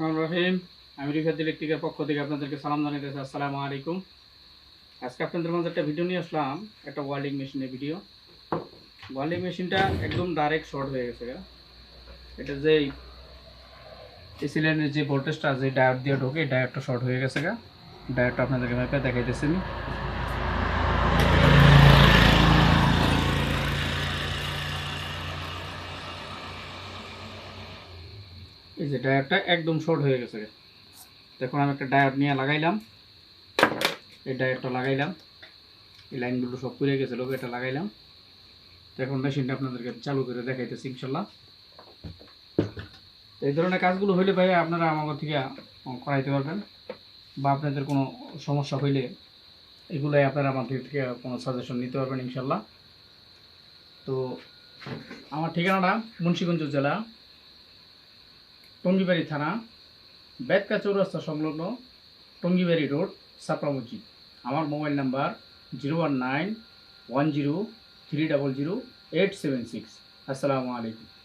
রহমান রহিম, আমি রিফাত ইলেকট্রিকের পক্ষ থেকে আপনাদেরকে সালাম জানাইতেছি আসসালামু আলাইকুম। আজকে আপনাদের মাঝে একটা ভিডিও নিয়ে আসলাম, একটা ওয়ার্ল্ডিং মেশিনের ভিডিও ওয়ার্ল্ডিং মেশিনটা একদম ডাইরেক্ট শর্ট হয়ে গেছে এটা যে এই সিলিন্ডারের যে ভোল্টেজটা যে ডায়োড দিয়ে ঢোকে ডায়োডটা শর্ট হয়ে গেছে, গা। ডায়োডটা আপনাদেরকে ম্যাপে দেখাইতেছি। এই যে ডায়োডটা একদম শর্ট হয়ে গেছে দেখুন, আমি একটা ডায়োড নিয়ে লাগাইলাম। এই ডায়োডটা লাগাইলাম। এই লাইনগুলো সব পুড়ে গেছিল এটা লাগাইলাম। এখন মেশিনটা আপনাদেরকে চালু করে দেখাইতেছি, ইনশাল্লাহ। এই ধরনের কাজগুলো হইলে ভাই আপনারা আমার থেকে করাইতে পারবেন। বা আপনাদের কোনো সমস্যা হইলে এগুলোই আপনারা আমার থেকে কোনো সাজেশন নিতে পারবেন, ইনশাল্লাহ। তো, আমার ঠিকানাটা মুন্সীগঞ্জ জেলা টঙ্গিবাড়ি থানা, বেতকা চৌরাস্তা সংলগ্ন টঙ্গিবাড়ি রোড সাপ্রামুচি আমার mobile number zero one nine one zero three double zero eight seven six. আসসালামু আলাইকুম।